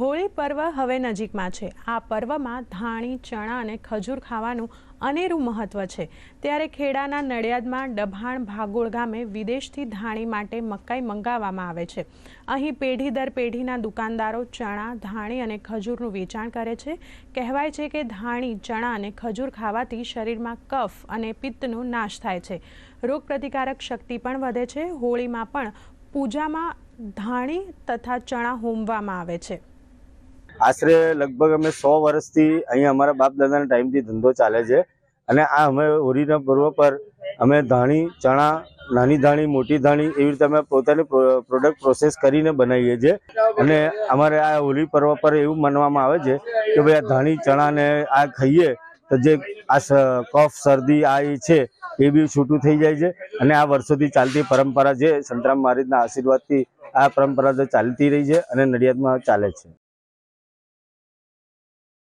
હોળી પર્વ હવે નજીકમાં છે. આ પર્વમાં ધાણી, ચણા અને ખજૂર ખાવાનું અનેરું મહત્વ છે. ત્યારે ખેડાના નડિયાદમાં ડભાણ ભાગોળ ગામે વિદેશથી ધાણી માટે મકાઈ મંગાવવામાં આવે છે. અહીં પેઢી દર પેઢીના દુકાનદારો ચણા, ધાણી અને ખજૂરનું વેચાણ કરે છે. કહેવાય છે કે ધાણી, ચણા અને ખજૂર ખાવાથી શરીરમાં કફ અને પિત્તનો નાશ થાય છે. રોગપ્રતિકારક શક્તિ પણ વધે છે. હોળીમાં પણ પૂજામાં ધાણી તથા ચણા હોમવામાં આવે છે. આશરે લગભગ અમે સો વર્ષથી અહીંયા અમારા બાપ દાદાના ટાઈમથી ધંધો ચાલે છે. અને આ અમે હોળીના પર્વ પર અમે ધાણી, ચણા, નાની ધાણી, મોટી ધાણી એવી રીતે અમે પોતાની પ્રોડક્ટ પ્રોસેસ કરીને બનાવીએ છીએ. અને અમારે આ હોળી પર્વ પર એવું માનવામાં આવે છે કે ભાઈ આ ધાણી, ચણાને આ ખાઈએ તો જે આ કફ, શરદી, આ એ છે એ બી છૂટું થઈ જાય છે. અને આ વર્ષોથી ચાલતી પરંપરા છે સંતરામ મહારાજના આશીર્વાદથી આ પરંપરા તો ચાલતી રહી છે અને નડિયાદમાં ચાલે છે.